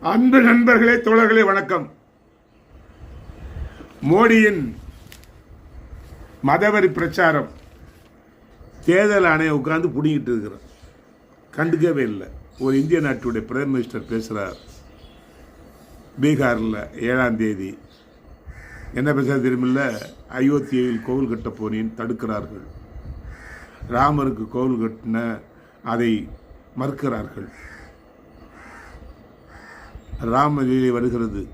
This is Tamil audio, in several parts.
அன்பு நண்பர்களே தோழர்களே வணக்கம். மோடியின் மதவரி பிரச்சாரம் தேர்தல் ஆணையம் உட்கார்ந்து பிடிங்கிட்டு இருக்கிறோம் கண்டுக்கவே இல்லை. ஒரு இந்திய நாட்டுடைய பிரைம் மினிஸ்டர் பேசுகிறார் பீகாரில் ஏழாம் தேதி. என்ன பேசுகிறது தெரியுமில்ல? அயோத்தியில் கோவில் கட்ட போனேன் தடுக்கிறார்கள். ராமருக்கு கோவில் கட்டின அதை மறுக்கிறார்கள். ராமலீலை வருகிறது.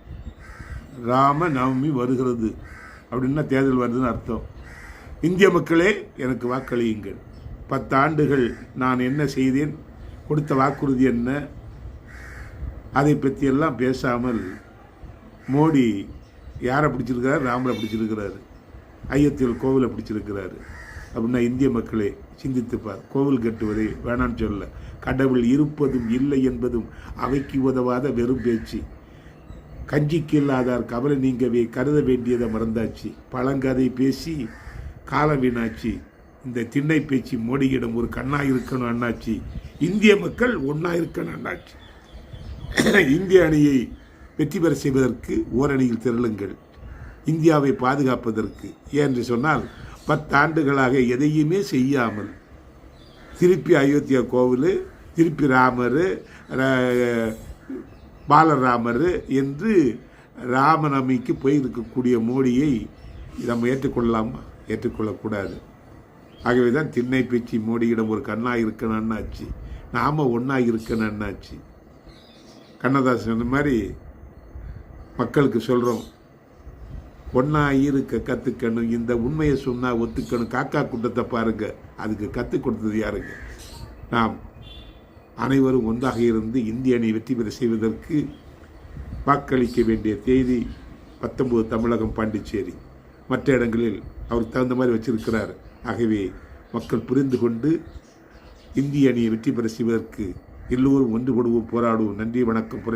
ராம நவமி வருகிறது. அப்படின்னா தேர்தல் வருதுன்னு அர்த்தம். இந்திய மக்களே எனக்கு வாக்களியுங்கள். பத்து ஆண்டுகள் நான் என்ன செய்தேன்? கொடுத்த வாக்குறுதி என்ன? அதை பற்றியெல்லாம் பேசாமல் மோடி யாரை பிடிச்சிருக்கிறாரு? ராமரை பிடிச்சிருக்கிறாரு. ஐயத்தில் கோவிலை பிடிச்சிருக்கிறாரு. அப்படின்னா இந்திய மக்களே சிந்தித்துப்பார் கோவில் கட்டுவதை வேணான்னு சொல்ல கடவுள் இருப்பதும் இல்லை என்பதும் அவைக்கு உதவாத வெறும் பேச்சு. கஞ்சிக்கு இல்லாதார் கவலை நீங்கவே கருத வேண்டியதை மறந்தாச்சு. பழங்கதை பேசி காலம் வீணாச்சு. இந்த திண்ணை பேச்சு மோடியிடம் ஒரு கண்ணா இருக்கணும் அண்ணாச்சி. இந்திய மக்கள் ஒன்றா இருக்கணும் அண்ணாச்சி. இந்திய அணியை வெற்றி பெற செய்வதற்கு ஓரணியில் திரளுங்கள். இந்தியாவை பாதுகாப்பதற்கு. ஏன் என்று சொன்னால் பத்தாண்டுகளாக எதையுமே செய்யாமல் திருப்பி அயோத்தியா கோவில் திருப்பி ராமர் பாலராமர் என்று ராமநவமிக்கு போயிருக்கக்கூடிய மோடியை நம்ம ஏற்றுக்கொள்ளலாமா? ஏற்றுக்கொள்ளக்கூடாது. ஆகவே தான் திண்ணை பேச்சு மோடியிடம் ஒரு கண்ணாக இருக்கணும்னாச்சு. நாம் ஒன்றா இருக்கணும் கண்ணதாசன் இந்த மாதிரி மக்களுக்கு சொல்கிறோம் ஒன்றா இருக்க கற்றுக்கணும் இந்த உண்மையை சொன்னால் ஒத்துக்கணும். காக்கா கூட்டத்தை பாருங்க. அதுக்கு கற்றுக் கொடுத்தது யாருங்க? நாம் அனைவரும் ஒன்றாக இருந்து இந்திய அணி வெற்றி பெற செய்வதற்கு வாக்களிக்க வேண்டிய தேதி பத்தொன்பது தமிழகம் பாண்டிச்சேரி. மற்ற இடங்களில் அவருக்கு தகுந்த மாதிரி வச்சிருக்கிறார். ஆகவே மக்கள் புரிந்து கொண்டு இந்திய அணியை வெற்றி பெற செய்வதற்கு எல்லோரும் ஒன்றுபடுவோம் போராடுவோம். நன்றி வணக்கம் புரட்சி.